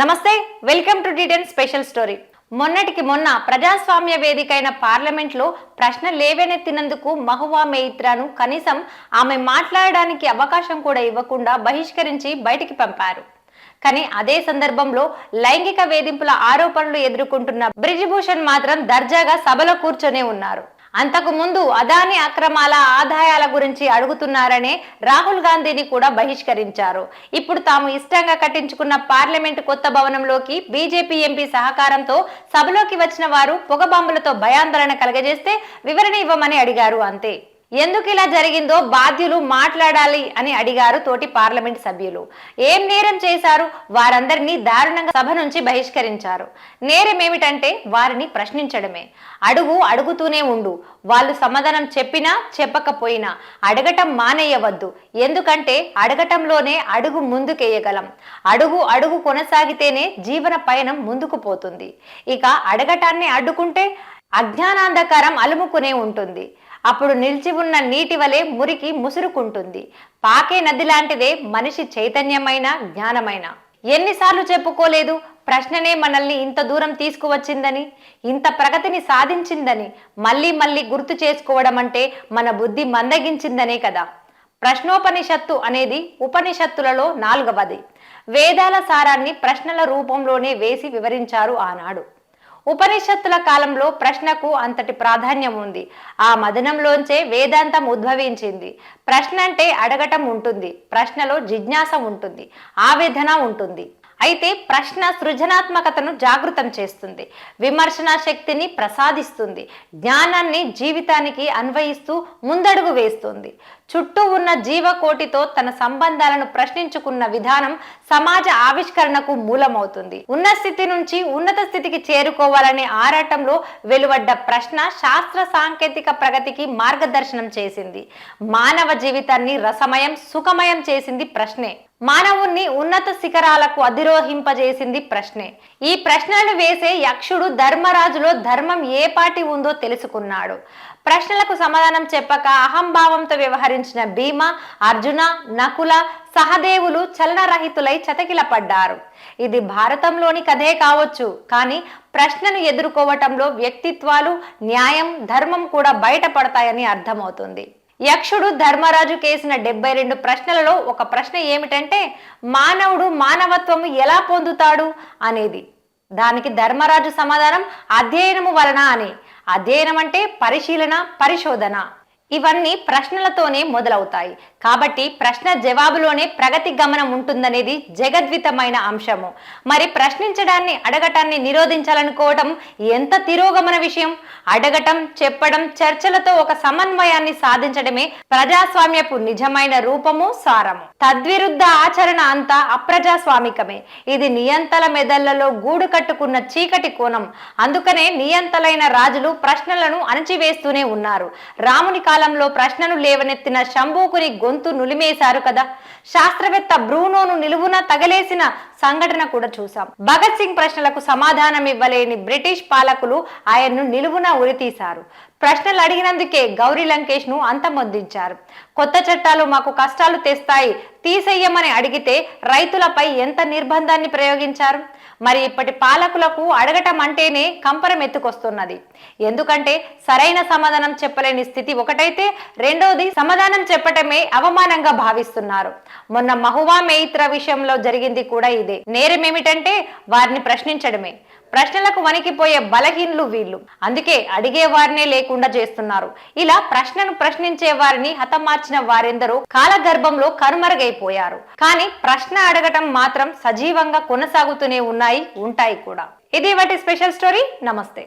నమస్తే welcome to డిటెన్ special story. మొన్నటికి మొన్న ప్రజాస్వామ్య వేదిక అయిన పార్లమెంట్లో ప్రశ్న లేవనెత్తినందుకు మహువా మేయిత్రాను కనీసం ఆమె మాట్లాడడానికి అవకాశం కూడా ఇవ్వకుండా బహిష్కరించి బయటికి పంపారు. కానీ అదే సందర్భంలో లైంగిక వేధింపుల ఆరోపణలు ఎదుర్కొంటున్న బ్రిజిభూషణ్ మాత్రం దర్జాగా సభలో కూర్చొనే ఉన్నారు. అంతకు ముందు అదాని అక్రమాల ఆదాయాల గురించి అడుగుతున్నారనే రాహుల్ గాంధీని కూడా బహిష్కరించారు. ఇప్పుడు తాము ఇష్టంగా కట్టించుకున్న పార్లమెంటు కొత్త భవనంలోకి బీజేపీ ఎంపీ సహకారంతో సభలోకి వచ్చిన వారు పొగబాంబులతో భయాందోళన కలగజేస్తే వివరణ ఇవ్వమని అడిగారు అంతే. ఎందుకు ఇలా జరిగిందో బాధ్యులు మాట్లాడాలి అని అడిగారు తోటి పార్లమెంట్ సభ్యులు. ఏం నేరం చేశారు? వారందరినీ దారుణంగా సభ నుంచి బహిష్కరించారు. నేరం ఏమిటంటే వారిని ప్రశ్నించడమే. అడుగు అడుగుతూనే ఉండు. వాళ్ళు సమాధానం చెప్పినా చెప్పకపోయినా అడగటం మానేయవద్దు. ఎందుకంటే అడగటంలోనే అడుగు ముందుకేయగలం. అడుగు అడుగు కొనసాగితేనే జీవన పయనం ముందుకు పోతుంది. ఇక అడగటాన్ని అడ్డుకుంటే అజ్ఞానాంధకారం అలుముకునే ఉంటుంది. అప్పుడు నిలిచి ఉన్న నీటి వలె మురికి ముసురుకుంటుంది. పాకే నది లాంటిదే మనిషి చైతన్యమైన జ్ఞానమైన. ఎన్నిసార్లు చెప్పుకోలేదు ప్రశ్ననే మనల్ని ఇంత దూరం తీసుకువచ్చిందని ఇంత ప్రగతిని సాధించిందని మళ్ళీ మళ్ళీ గుర్తు చేసుకోవడం అంటే మన బుద్ధి మందగించిందనే కదా. ప్రశ్నోపనిషత్తు అనేది ఉపనిషత్తులలో నాలుగవది. వేదాల సారాన్ని ప్రశ్నల రూపంలోనే వేసి వివరించారు ఆనాడు. ఉపనిషత్తుల కాలంలో ప్రశ్నకు అంతటి ప్రాధాన్యం ఉంది. ఆ మదనంలోంచే వేదాంతం ఉద్భవించింది. ప్రశ్న అంటే అడగటం ఉంటుంది. ప్రశ్నలో జిజ్ఞాస ఉంటుంది. ఆవేదన ఉంటుంది. అయితే ప్రశ్న సృజనాత్మకతను జాగృతం చేస్తుంది. విమర్శన శక్తిని ప్రసాదిస్తుంది. జ్ఞానాన్ని జీవితానికి అన్వయిస్తూ ముందడుగు వేస్తుంది. చుట్టూ ఉన్న జీవకోటితో తన సంబంధాలను ప్రశ్నించుకున్న విధానం సమాజ ఆవిష్కరణకు మూలమవుతుంది. ఉన్న స్థితి నుంచి ఉన్నత స్థితికి చేరుకోవాలనే ఆరాటంలో వెలువడ్డ ప్రశ్న శాస్త్ర సాంకేతిక ప్రగతికి మార్గదర్శనం చేసింది. మానవ జీవితాన్ని రసమయం సుఖమయం చేసింది ప్రశ్నే. మానవుణ్ణి ఉన్నత శిఖరాలకు అధిరోహింపజేసింది ప్రశ్నే. ఈ ప్రశ్నలను వేసే యక్షుడు ధర్మరాజులో ధర్మం ఏ పాటి ఉందో తెలుసుకున్నాడు. ప్రశ్నలకు సమాధానం చెప్పక అహంభావంతో వ్యవహరించిన భీమ అర్జున నకుల సహదేవులు చలనరహితులై చతకిలపడ్డారు. ఇది భారతంలోని కథే కావచ్చు కానీ ప్రశ్నను ఎదుర్కోవటంలో వ్యక్తిత్వాలు న్యాయం ధర్మం కూడా బయటపడతాయని అర్థమవుతుంది. యక్షుడు ధర్మరాజు కేసిన డెబ్బై రెండు ప్రశ్నలలో ఒక ప్రశ్న ఏమిటంటే మానవుడు మానవత్వము ఎలా పొందుతాడు అనేది. దానికి ధర్మరాజు సమాధానం అధ్యయనము వలన అని. అధ్యయనం అంటే పరిశీలన పరిశోధన. ఇవన్నీ ప్రశ్నలతోనే మొదలవుతాయి. కాబట్టి ప్రశ్న జవాబులోనే ప్రగతి గమనం ఉంటుందనేది జగద్వితమైన అంశము. మరి ప్రశ్నించడాన్ని అడగటాన్ని నిరోధించాలనుకోవటం ఎంత తిరోగమన విషయం? అడగటం చెప్పడం చర్చలతో ఒక సమన్వయాన్ని సాధించడమే ప్రజాస్వామ్యపు నిజమైన రూపము సారము. తద్విరుద్ధ ఆచరణ అంతా అప్రజాస్వామికమే. ఇది నియంతల మెదళ్ళలో గూడు కట్టుకున్న చీకటి కోణం. అందుకనే నియంతలైన రాజులు ప్రశ్నలను అణచివేస్తూనే ఉన్నారు. రాముని కాలంలో ప్రశ్నను లేవనెత్తిన శంభూకుని గొంతు నులిమేశారు కదా. శాస్త్రవేత్త బ్రూనోను నిలువున తగలేసిన సంఘటన కూడా చూసాం భగత్ సింగ్ ప్రశ్నలకు సమాధానం ఇవ్వలేని బ్రిటిష్ పాలకులు ఆయన్ను నిలువున ఉరితీశారు. ప్రశ్నలు అడిగినందుకే గౌరీ లంకేష్ను అంతమొందించారు. కొత్త చట్టాలు మాకు కష్టాలు తెస్తాయి తీసేయమని అడిగితే రైతులపై ఎంత నిర్బంధాన్ని ప్రయోగించారు? మరి ఇప్పటి పాలకులకు అడగటం అంటేనే కంపరం ఎత్తుకొస్తున్నది. ఎందుకంటే సరైన సమాధానం చెప్పలేని స్థితి ఒకటైతే రెండోది సమాధానం చెప్పటమే అవమానంగా భావిస్తున్నారు. మొన్న మహువా మేయిత్ర విషయంలో జరిగింది కూడా ఇదే. నేరం ఏమిటంటే వారిని ప్రశ్నించడమే. ప్రశ్నలకు వణికిపోయే బలహీనులు వీళ్ళు. అందుకే అడిగే వారినే లేకుండా చేస్తున్నారు. ఇలా ప్రశ్నను ప్రశ్నించే వారిని హతమార్చిన వారెందరో కాలగర్భంలో కనుమరుగైపోయారు. కానీ ప్రశ్న అడగటం మాత్రం సజీవంగా కొనసాగుతూనే ఉన్నాయి ఉంటాయి కూడా. ఇది వాటి స్పెషల్ స్టోరీ. నమస్తే.